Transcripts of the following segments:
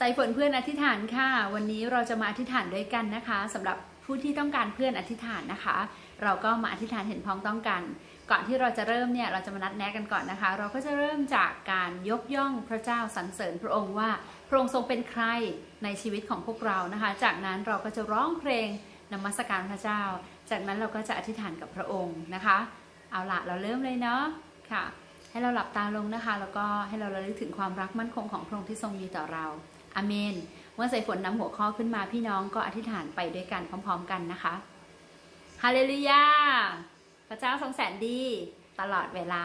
ใสายฝนเพื่อนอธิษฐานค่ะ วันนี้เราจะมาอธิษฐานด้วยกันนะคะสำหรับผู้ที่ต้องการเพื่อนอธิษฐานนะคะ เราก็มาอธิษฐานเห็นพ้องต้องกัน ก่อนที่เราจะเริ่มเนี่ยเราจะมานัดแนะกันก่อนนะคะ เราก็จะเริ่มจากการยกย่องพระเจ้าสรรเสริญพระองค์ว่า พระองค์ทรงเป็นใครในชีวิตของพวกเรานะคะ จากนั้นเราก็จะร้องเพลงนมัสการพระเจ้า จากนั้นเราก็จะอธิษฐานกับพระองค์นะคะ เอาละเราเริ่มเลยเนาะค่ะ ให้เราหลับตาลงนะคะ แล้วก็ให้เราระลึกถึงความรักมั่นคงของพระองค์ที่ทรงมีต่อเรา อเมน เมื่อใส่ฝนนำหัวข้อขึ้นมาพี่น้องก็อธิษฐานไปด้วยกันพร้อม ๆ กันนะคะฮาเลลูยาพระเจ้าทรงแสนดี ตลอดเวลา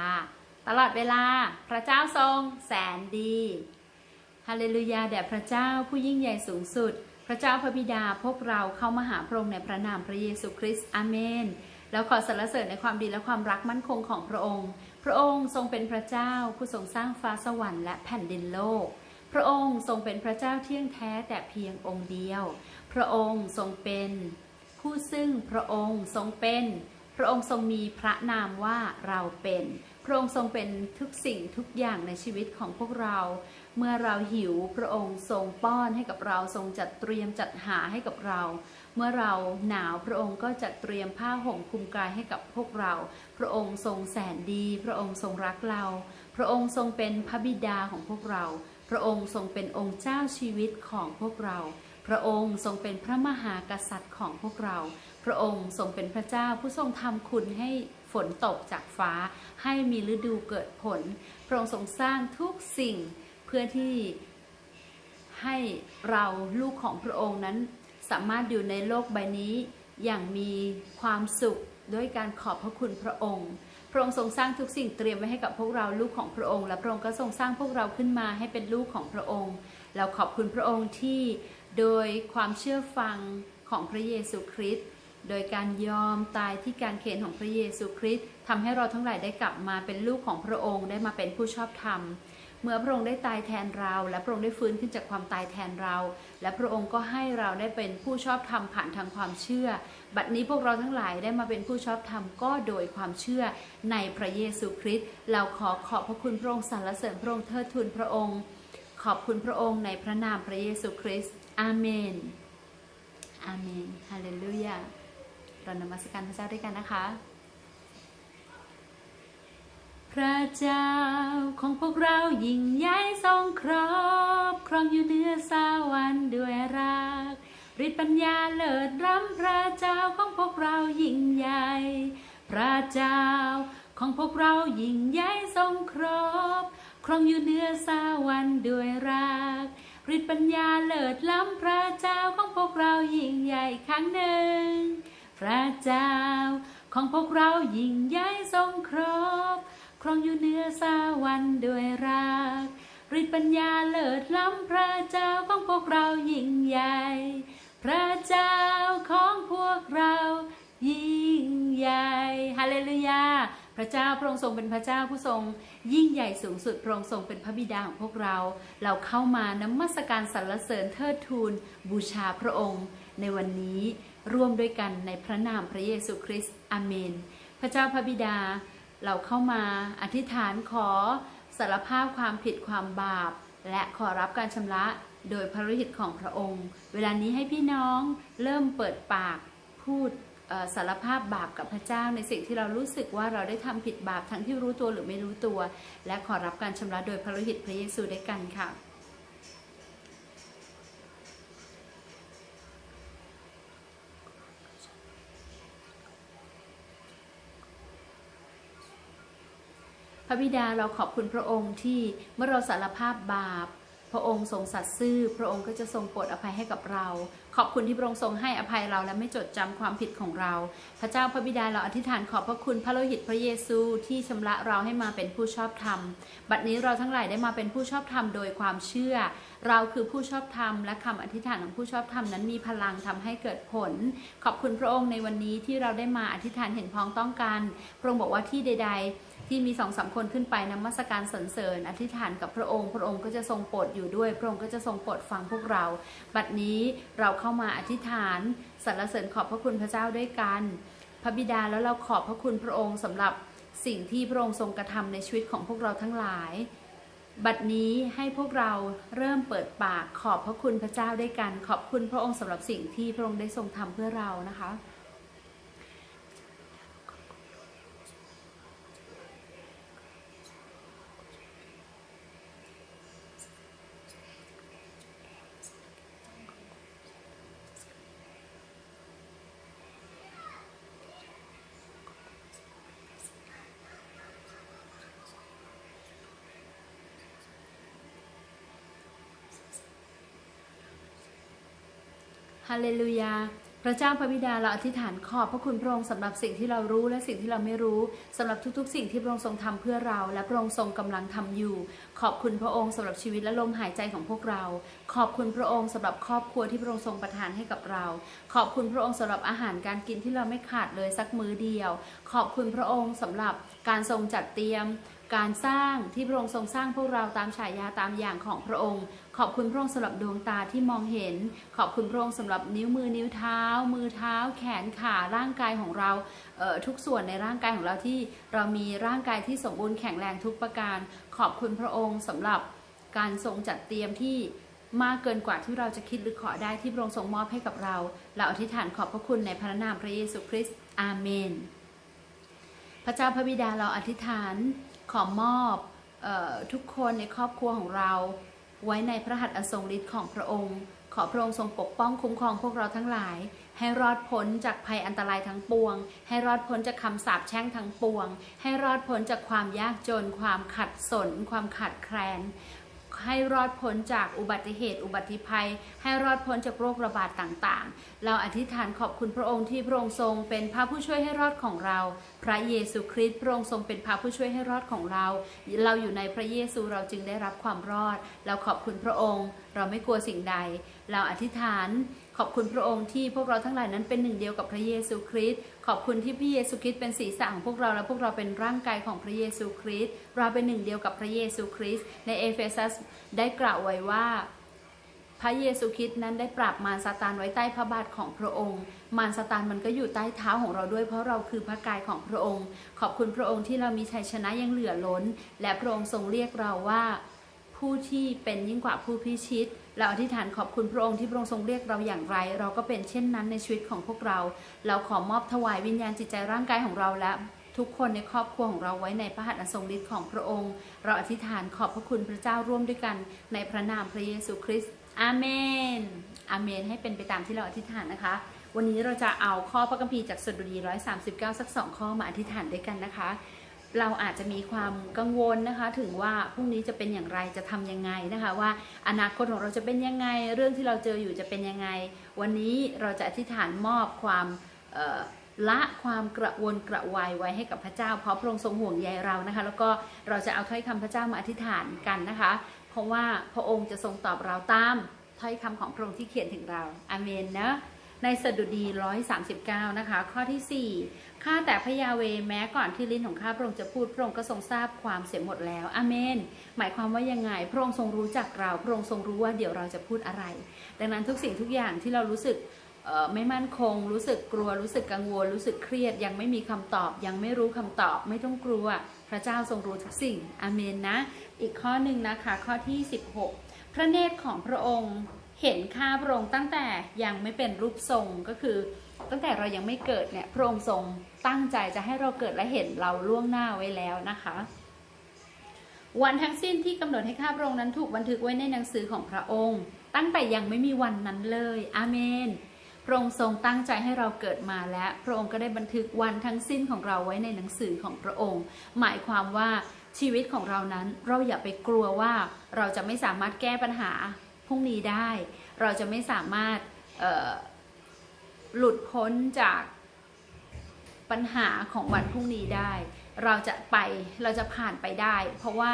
ตลอดเวลาพระเจ้าทรงแสนดีฮาเลลูยาแด่พระเจ้าผู้ยิ่งใหญ่สูงสุด พระเจ้าพระบิดาพวกเราเข้ามาหาพระองค์ในพระนามพระเยซูคริสต์อเมน แล้วขอสรรเสริญในความดีและความรักมั่นคงของพระองค์ พระองค์ทรงเป็นพระเจ้าผู้ทรงสร้างฟ้าสวรรค์และแผ่นดินโลก พระองค์ทรงเป็นพระเจ้าเที่ยงแท้แต่เพียงองค์เดียว พระองค์ทรงเป็นผู้ซึ่งพระองค์ทรงเป็น พระองค์ทรงมีพระนามว่าเราเป็น พระองค์ทรงเป็นทุกสิ่งทุกอย่างในชีวิตของพวกเรา เมื่อเราหิวพระองค์ทรงป้อนให้กับเราทรงจัดเตรียมจัดหาให้กับเรา เมื่อเราหนาวพระองค์ก็จัดเตรียมผ้าห่มคลุมกายให้กับพวกเรา พระองค์ทรงแสนดี พระองค์ทรงรักเรา พระองค์ทรงเป็นพระบิดาของพวกเรา ระองค์ทรงเป็นองค์เจ้าชีวิตของพวกเรา พระองค์ทรงเป็นพระมหากษัตริย์ของพวกเรา พระองค์ทรงเป็นพระเจ้าผู้ทรงทำคุณให้ฝนตกจากฟ้า ให้มีฤดูเกิดผล พระองค์ทรงสร้างทุกสิ่งเพื่อที่ให้เราลูกของพระองค์นั้น สามารถอยู่ในโลกใบนี้อย่างมีความสุขด้วยการขอบพระคุณพระองค์ พระองค์ทรงสร้างทุกสิ่งเตรียมไว้ให้กับพวกเราลูกของพระองค์ และพระองค์ก็ทรงสร้างพวกเราขึ้นมาให้เป็นลูกของพระองค์ เราขอบคุณพระองค์ที่โดยความเชื่อฟังของพระเยซูคริสต์โดยการยอมตายที่การเขนของพระเยซูคริสต์ทำให้เราทั้งหลายได้กลับมาเป็นลูกของพระองค์ได้มาเป็นผู้ชอบธรรม เมื่อพระองค์ได้ตายแทนเรา และพระองค์ได้ฟื้นขึ้นจากความตายแทนเรา และพระองค์ก็ให้เราได้เป็นผู้ชอบธรรมผ่านทางความเชื่อ บัดนี้พวกเราทั้งหลายได้มาเป็นผู้ชอบธรรมก็โดยความเชื่อในพระเยซูคริสต์เราขอขอบพระคุณพระองค์สรรเสริญพระองค์เทิดทูนพระองค์ ขอบคุณพระองค์ในพระนามพระเยซูคริสต์อาเมนอาเมนฮาเลลูยาเรานมัสการพระเจ้าด้วยกันนะคะ พระเจ้าของพวกเรายิ่งใหญ่ทรงครอบครองอยู่เหนือสวรรค์ด้วยรักฤทธิปัญญาเลิศล้ำพระเจ้าของพวกเรายิ่งใหญ่ พระเจ้าของพวกเรายิ่งใหญ่ทรงครอบครองอยู่เหนือสวรรค์ด้วยรักฤทธิปัญญาเลิศล้ำพระเจ้าของพวกเรายิ่งใหญ่ครั้งหนึ่ง พระเจ้าของพวกเรายิ่งใหญ่ทรงครอบ ครองอยู่เนื้อสวรรค์ด้วยรักฤทธิปัญญาเลิศล้ำพระเจ้าของพวกเรายิ่งใหญ่ พระเจ้าของพวกเรายิ่งใหญ่ฮาเลลูยา พระเจ้าพระองค์ทรงเป็นพระเจ้าผู้ทรง ยิ่งใหญ่สูงสุดพระองค์ทรงเป็นพระบิดาของพวกเรา เราเข้ามานมัสการสรรเสริญเทิดทูนบูชาพระองค์ ในวันนี้ร่วมด้วยกันในพระนามพระเยซูคริสต์อเมน พระเจ้าพระบิดา เราเข้ามาอธิษฐานขอสารภาพความผิดความบาป และขอรับการชำระโดยพระฤทธิ์ของพระองค์ เวลานี้ให้พี่น้องเริ่มเปิดปากพูดสารภาพบาปกับพระเจ้าในสิ่งที่เรารู้สึกว่าเราได้ทำผิดบาปทั้งที่รู้ตัวหรือไม่รู้ตัว และขอรับการชำระโดยพระฤทธิ์พระเยซูด้วยกันค่ะ ระบิดาเราขอบคุณพระองค์ที่เมื่อเราสารภาพบาป พระองค์ทรงสัตย์ซื่อ พระองค์ก็จะทรงโปรดอภัยให้กับเรา ขอบคุณที่พระองค์ทรงให้อภัยเราและไม่จดจำความผิดของเรา พระเจ้าพระบิดาเราอธิษฐานขอบพระคุณพระโลหิตพระเยซูที่ชำระเราให้มาเป็นผู้ชอบธรรม บัดนี้เราทั้งหลายได้มาเป็นผู้ชอบธรรมโดยความเชื่อ เราคือผู้ชอบธรรม และคำอธิษฐานของผู้ชอบธรรมนั้นมีพลังทำให้เกิดผล ขอบคุณพระองค์ในวันนี้ที่เราได้มาอธิษฐานเห็นพ้องต้องกันพระองค์บอกว่าที่ใด ๆ ที่มีสองสามคนขึ้นไปนมัสการสรรเสริญ อธิษฐานกับพระองค์ พระองค์ก็จะทรงโปรดอยู่ด้วย พระองค์ก็จะทรงโปรดฟังพวกเรา บัดนี้เราเข้ามาอธิษฐานสรรเสริญขอบพระคุณพระเจ้าด้วยกัน พระบิดาแล้วเราขอบพระคุณพระองค์สำหรับสิ่งที่พระองค์ทรงกระทำในชีวิตของพวกเราทั้งหลาย บัดนี้ให้พวกเราเริ่มเปิดปากขอบพระคุณพระเจ้าด้วยกัน ขอบคุณพระองค์สำหรับสิ่งที่พระองค์ได้ทรงทำเพื่อเรานะคะาเลลูยา พระเจ้าพระบิดาเราอธิษฐานขอบพระคุณพระองค์สำหรับสิ่งที่เรารู้และสิ่งที่เราไม่รู้สำหรับทุกๆ สิ่งที่พระองค์ทรงทำเพื่อเรา และพระองค์ทรงกำลังทำอยู่ ขอบคุณพระองค์สำหรับชีวิตและลมหายใจของพวกเรา ขอบคุณพระองค์สำหรับครอบครัวที่พระองค์ทรงประทานให้กับเรา ขอบคุณพระองค์สำหรับอาหารการกินที่เราไม่ขาดเลยสักมื้อเดียว ขอบคุณพระองค์สำหรับการทรงจัดเตรียมการสร้างที่พระองค์ทรงสร้างพวกเราตามฉายาตามอย่างของพระองค์ ขอบคุณพระองค์สำหรับดวงตาที่มองเห็น ขอบคุณพระองค์สำหรับนิ้วมือนิ้วเท้า มือเท้า แขนขาร่างกายของเราเทุกส่วนในร่างกายของเราที่เรามีร่างกายที่สมบูรณ์แข็งแรงทุกประการ ขอบคุณพระองค์สำหรับการทรงจัดเตรียมที่มากเกินกว่าที่เราจะคิดหรือขอได้ที่พระองค์ทรงมอบให้กับเรา เราอธิษฐานขอบพระคุณในพระนามพระเยซูคริสต์อาเมน พระเจ้าพระบิดาเราอธิษฐานขอมอบออทุกคนในครอบครัวของเรา ไว้ในพระหัตถ์อันทรงฤทธิ์ของพระองค์ ขอพระองค์ทรงปกป้องคุ้มครองพวกเราทั้งหลาย ให้รอดพ้นจากภัยอันตรายทั้งปวง ให้รอดพ้นจากคำสาปแช่งทั้งปวง ให้รอดพ้นจากความยากจน ความขัดสน ความขาดแคลน ให้รอดพ้นจากอุบัติเหตุ อุบัติภัย ให้รอดพ้นจากโรคระบาดต่างๆ เราอธิษฐานขอบคุณพระองค์ที่พระองค์ทรงเป็นพระผู้ช่วยให้รอดของเรา พระเยซูคริสต์พระองค์ทรงเป็นพระผู้ช่วยให้รอดของเรา เราอยู่ในพระเยซูเราจึงได้รับความรอด เราขอบคุณพระองค์ เราไม่กลัวสิ่งใด เราอธิษฐาน ขอบคุณพระองค์ที่พวกเราทั้งหลายนั้นเป็นหนึ่งเดียวกับพระเยซูคริสต์ขอบคุณที่พระเยซูคริสต์เป็นศีรษะของพวกเราและพวกเราเป็นร่างกายของพระเยซูคริสต์เราเป็นหนึ่งเดียวกับพระเยซูคริสต์ในเอเฟซัสได้กล่าวไว้ว่าพระเยซูคริสต์นั้นได้ปราบมารซาตานไว้ใต้พระบาทของพระองค์ มารซาตานมันก็อยู่ใต้เท้าของเราด้วยเพราะเราคือพระกายของพระองค์ ขอบคุณพระองค์ที่เรามีชัยชนะยังเหลือล้น และพระองค์ทรงเรียกเราว่า ผู้ที่เป็นยิ่งกว่าผู้พิชิต เราอธิษฐานขอบคุณพระองค์ที่พระองค์ทรงเรียกเราอย่างไร เราก็เป็นเช่นนั้นในชีวิตของพวกเรา เราขอมอบถวายวิญญาณจิตใจร่างกายของเราและทุกคนในครอบครัวของเราไว้ในพระหัตถ์อันทรงฤทธิ์ของพระองค์ เราอธิษฐานขอบพระคุณพระเจ้าร่วมด้วยกันในพระนามพระเยซูคริสต์อาเมนอาเมนให้เป็นไปตามที่เราอธิษฐานนะคะ วันนี้เราจะเอาข้อพระคัมภีร์จากสดุดี 139 สักสองข้อมาอธิษฐานด้วยกันนะคะ เราอาจจะมีความกังวลนะคะ ถึงว่าพรุ่งนี้จะเป็นอย่างไรจะทำยังไงนะคะ ว่าอนาคตของเราจะเป็นยังไง เรื่องที่เราเจออยู่จะเป็นยังไง วันนี้เราจะอธิษฐานมอบความละความกระวนกระวายไว้ให้กับพระเจ้า เพราะพระองค์ทรงห่วงใยเรานะคะ แล้วก็เราจะเอาถ้อยคำพระเจ้ามาอธิษฐานกันนะคะ เพราะว่าพระองค์จะทรงตอบเราตามถ้อยคำของพระองค์ที่เขียนถึงเราอาเมนนะ ในสดุดี 139 นะคะ ข้อที่ 4 ข้าแต่พระยาเวแม้ก่อนที่ลิ้นของข้าพระองค์จะพูดพระองค์ก็ทรงทราบความเสียหมดแล้วอเมน หมายความว่ายังไง พระองค์ทรงรู้จักเรา พระองค์ทรงรู้ว่าเดี๋ยวเราจะพูดอะไร ดังนั้นทุกสิ่งทุกอย่างที่เรารู้สึกไม่มั่นคง รู้สึกกลัว รู้สึกกังวล รู้สึกเครียด ยังไม่มีคำตอบ ยังไม่รู้คำตอบ ไม่ต้องกลัว พระเจ้าทรงรู้ทุกสิ่งอเมนนะ อีกข้อหนึ่งนะคะ ข้อที่ 16 พระเนตรของพระองค์ เห็นข้าพระองค์ตั้งแต่ยังไม่เป็นรูปทรงก็คือ ตั้งแต่เรายังไม่เกิดเนี่ยพระองค์ทรงตั้งใจจะให้เราเกิดและเห็นเราล่วงหน้าไว้แล้วนะคะ วันทั้งสิ้นที่กำหนดให้ข้าพระองค์นั้นถูกบันทึกไว้ในหนังสือของพระองค์ ตั้งแต่ยังไม่มีวันนั้นเลยอาเมนพระองค์ทรงตั้งใจให้เราเกิดมาและพระองค์ก็ได้บันทึกวันทั้งสิ้นของเราไว้ในหนังสือของพระองค์ หมายความว่าชีวิตของเรานั้นเราอย่าไปกลัวว่าเราจะไม่สามารถแก้ปัญหา รุ่งนี้ได้ เราจะไม่สามารถหลุดพ้นจากปัญหาของวันพรุ่งนี้ได้ เราจะไปเราจะผ่านไปได้ เพราะว่า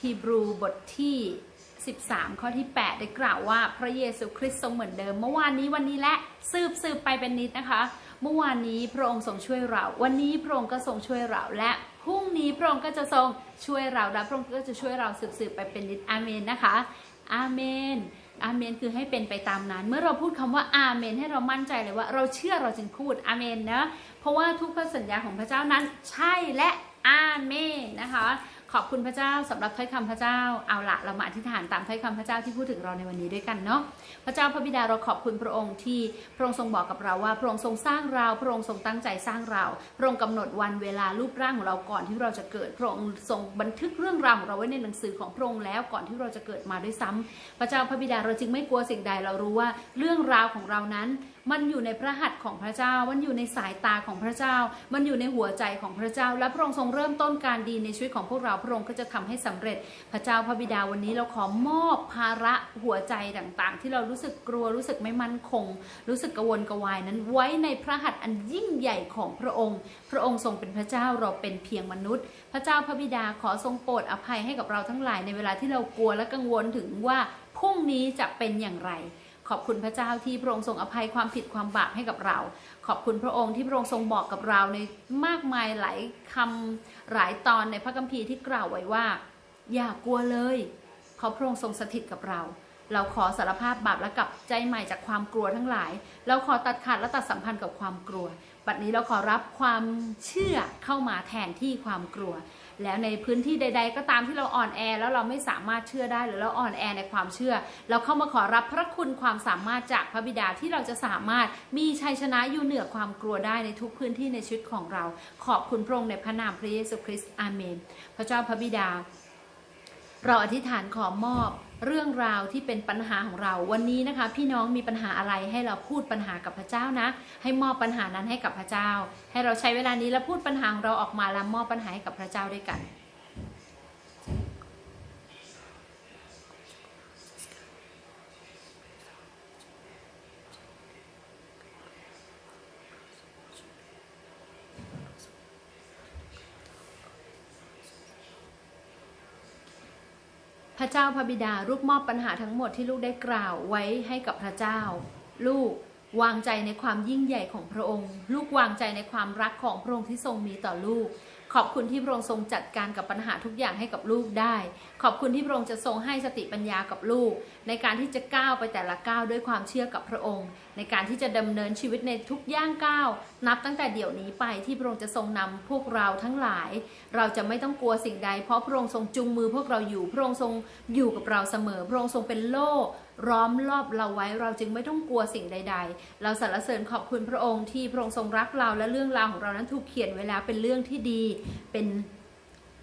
ฮีบรูบทที่ 13 ข้อที่ 8 ได้กล่าวว่าพระเยซูคริสต์ทรงเหมือนเดิม เมื่อวานนี้วันนี้และสืบสืบไปเป็นนิดนะคะ เมื่อวานนี้พระองค์ทรงช่วยเรา วันนี้พระองค์ก็ทรงช่วยเราและพรุ่งนี้พระองค์ก็จะทรงช่วยเราและพระองค์ก็จะช่วยเราสืบสืบไปเป็นนิดอาเมนนะคะ อาเมน อาเมนคือให้เป็นไปตามนั้น เมื่อเราพูดคำว่าอาเมน ให้เรามั่นใจเลยว่าเราเชื่อเราจึงพูดอาเมนนะ เพราะว่าทุกพระสัญญาของพระเจ้านั้นใช่และอาเมนนะคะ ขอบคุณพระเจ้าสำหรับถ้อยคำพระเจ้าเอาละเรามาอธิษฐานตามถ้อยคำพระเจ้าที่พูดถึงเราในวันนี้ด้วยกันเนาะพระเจ้าพระบิดาเราขอบคุณพระองค์ที่พระองค์ทรงบอกกับเราว่าพระองค์ทรงสร้างเราพระองค์ทรงตั้งใจสร้างเรา พระองค์กำหนดวันเวลารูปร่างของเราก่อนที่เราจะเกิด พระองค์ทรงบันทึกเรื่องราวของเราไว้ในหนังสือของพระองค์แล้วก่อนที่เราจะเกิดมาด้วยซ้ำพระเจ้าพระบิดาเราจึงไม่กลัวสิ่งใดเรารู้ว่าเรื่องราวของเรานั้นมันอยู่ในพระหัตถ์ของพระเจ้า มันอยู่ในสายตาของพระเจ้า มันอยู่ในหัวใจของพระเจ้า และพระองค์ทรงเริ่มต้นการดีในชีวิตของพวกเราพระองค์ก็จะทำให้สำเร็จพระเจ้าพระบิดาวันนี้เราขอมอบภาระหัวใจต่างๆ ที่เรารู้สึกกลัวรู้สึกไม่มั่นคง รู้สึกกระวนกวายนั้นไว้ในพระหัตถ์อันยิ่งใหญ่ของพระองค์ พระองค์ทรงเป็นพระเจ้าเราเป็นเพียงมนุษย์ พระเจ้าพระบิดาขอทรงโปรดอภัยให้กับเราทั้งหลายในเวลาที่เรากลัวและกังวลถึงว่าพรุ่งนี้จะเป็นอย่างไร ขอบคุณพระเจ้าที่พระองค์ทรงอภัยความผิดความบาปให้กับเรา ขอบคุณพระองค์ที่พระองค์ทรงบอกกับเราในมากมายหลายคำหลายตอนในพระคัมภีร์ที่กล่าวไว้ว่า อย่ากลัวเลย เพราะพระองค์ทรงสถิตกับเรา เราขอสารภาพบาปและกลับใจใหม่จากความกลัวทั้งหลาย เราขอตัดขาดและตัดสัมพันธ์กับความกลัว บัดนี้เราขอรับความเชื่อเข้ามาแทนที่ความกลัว แล้วในพื้นที่ใด ๆ ก็ตามที่เราอ่อนแอแล้วเราไม่สามารถเชื่อได้หรือเราอ่อนแอในความเชื่อ เราเข้ามาขอรับพระคุณความสามารถจากพระบิดาที่เราจะสามารถมีชัยชนะอยู่เหนือความกลัวได้ในทุกพื้นที่ในชีวิตของเรา ขอบคุณพระองค์ในพระนามพระเยซูคริสต์อาเมน พระเจ้าพระบิดา เราอธิษฐานขอมอบเรื่องราวที่เป็นปัญหาของเราวันนี้นะคะ พี่น้องมีปัญหาอะไรให้เราพูดปัญหากับพระเจ้านะ ให้มอบปัญหานั้นให้กับพระเจ้า ให้เราใช้เวลานี้แล้วพูดปัญหาของเราออกมาแล้วมอบปัญหาให้กับพระเจ้าด้วยกัน เจ้าพระบิดาลูกมอบปัญหาทั้งหมดที่ลูกได้กล่าวไว้ให้กับพระเจ้า ลูกวางใจในความยิ่งใหญ่ของพระองค์ ลูกวางใจในความรักของพระองค์ที่ทรงมีต่อลูก ขอบคุณที่พระองค์ทรงจัดการกับปัญหาทุกอย่างให้กับลูกได้ ขอบคุณที่พระองค์จะทรงให้สติปัญญากับลูก ในการที่จะก้าวไปแต่ละก้าวด้วยความเชื่อกับพระองค์ ในการที่จะดำเนินชีวิตในทุกย่างก้าวนับตั้งแต่เดี๋ยวนี้ไปที่พระองค์จะทรงนำพวกเราทั้งหลาย เราจะไม่ต้องกลัวสิ่งใด เพราะพระองค์ทรงจูงมือพวกเราอยู่ พระองค์ทรงอยู่กับเราเสมอ พระองค์ทรงเป็นโล่ ล้อมรอบเราไว้เราจึงไม่ต้องกลัวสิ่งใด ๆ เราสรรเสริญขอบคุณพระองค์ที่พระองค์ทรงรักเราและเรื่องราวของเรานั้นถูกเขียนไว้แล้วเป็นเรื่องที่ดี เป็น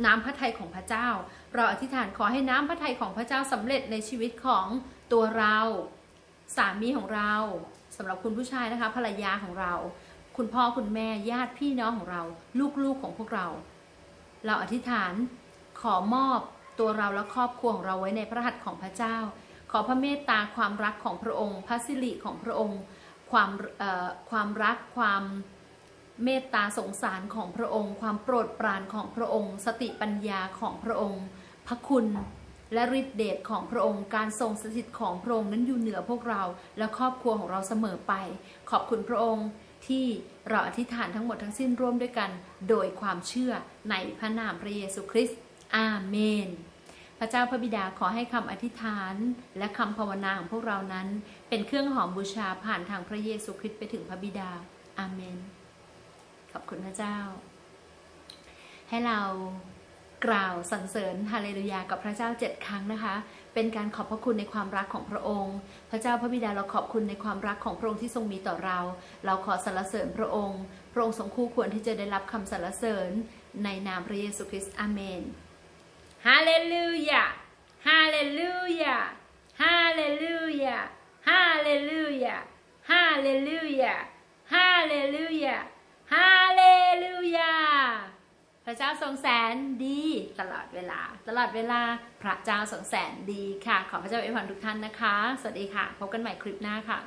น้ำพระทัยของพระเจ้า เราอธิษฐานขอให้น้ำพระทัยของพระเจ้าสำเร็จในชีวิตของตัวเราสามีของเราสำหรับคุณผู้ชายนะคะภรรยาของเรา คุณพ่อคุณแม่ญาติพี่น้องของเรา ลูกๆของพวกเรา เราอธิษฐานขอมอบตัวเราและครอบครัวของเราไว้ในพระหัตถ์ของพระเจ้า ขอพระเมตตาความรักของพระองค์ พระสิริของพระองค์ ความความรักความเมตตาสงสารของพระองค์ ความโปรดปรานของพระองค์ สติปัญญาของพระองค์ พระคุณและฤทธิเดชของพระองค์ การทรงสถิตของพระองค์นั้นอยู่เหนือพวกเราและครอบครัวของเราเสมอไป ขอบคุณพระองค์ที่เราอธิษฐานทั้งหมดทั้งสิ้นร่วมด้วยกัน โดยความเชื่อในพระนามพระเยซูคริสต์อาเมน ระเจ้าพระบิดาขอให้คำอธิษฐาน และคำภาวนาของพวกเรานั้น เป็นเครื่องหอมบูชาผ่านทางพระเยซูคริสต์ไปถึงพระบิดา อาเมน ขอบคุณพระเจ้า ให้เรากล่าวสรรเสริญฮาเลลูยากับพระเจ้าเจ็ดครั้งนะคะ เป็นการขอบพระคุณในความรักของพระองค์ พระเจ้าพระบิดาเราขอบคุณในความรักของพระองค์ที่ทรงมีต่อเรา เราขอสรรเสริญพระองค์ พระองค์ทรงคู่ควรที่จะได้รับคำสรรเสริญในนามพระเยซูคริสต์ อาเมน ฮาเลลูยาฮาเลลูยาฮาเลลูยาฮาเลลูยาฮาเลลูยาฮาเลลูยาฮาเลลูยาพระเจ้าทรงแสนดีตลอดเวลา ตลอดเวลาพระเจ้าทรงแสนดีค่ะ ขอพระเจ้าอวยพรทุกท่านนะคะ สวัสดีค่ะ พบกันใหม่คลิปหน้าค่ะ